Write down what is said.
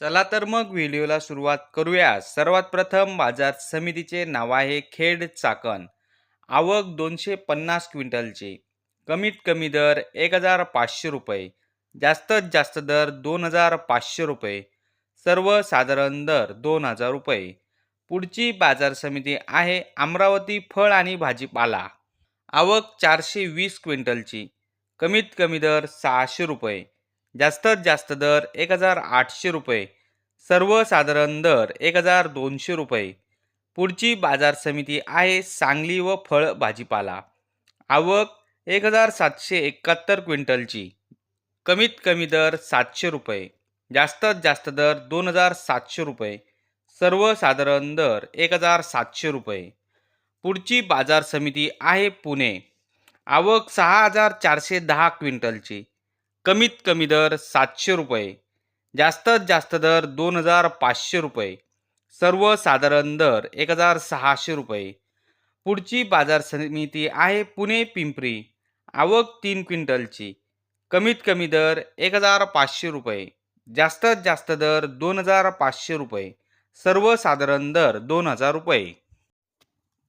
चला तर मग व्हिडिओला सुरुवात करूया. सर्वात प्रथम बाजार समितीचे नाव आहे खेड चाकण. आवक दोनशे पन्नास क्विंटलचे. कमीत कमी दर एक हजार पाचशे रुपये. जास्तीत जास्त दर दोन हजार पाचशे रुपये. सर्वसाधारण दर दोन हजार रुपये. पुढची बाजार समिती आहे अमरावती फळ आणि भाजीपाला. आवक चारशे वीस क्विंटलची. कमीत कमी दर सहाशे रुपये. जास्तीत जास्त दर एक हजार आठशे रुपये सर्वसाधारण दर एक हजार दोनशे रुपये. पुढची बाजार समिती आहे सांगली व फळ भाजीपाला. आवक एक हजार सातशे एकाहत्तर क्विंटलची. कमीत कमी दर सातशे रुपये. जास्तीत जास्त दर दोन हजार सातशे रुपये. सर्वसाधारण दर एक हजार सातशे रुपये. पुढची बाजार समिती आहे पुणे. आवक सहा हजार चारशे दहा क्विंटलची. कमीत कमी दर सातशे रुपये जास्तीत जास्त दर दोन हजार पाचशे रुपये सर्वसाधारण दर एक हजार सहाशे रुपये. पुढची बाजार समिती आहे पुणे पिंपरी आवक तीन क्विंटलची कमीत कमी दर एक हजार पाचशे रुपये जास्तीत जास्त दर दोन हजार पाचशे रुपये सर्वसाधारण दर दोन हजार रुपये.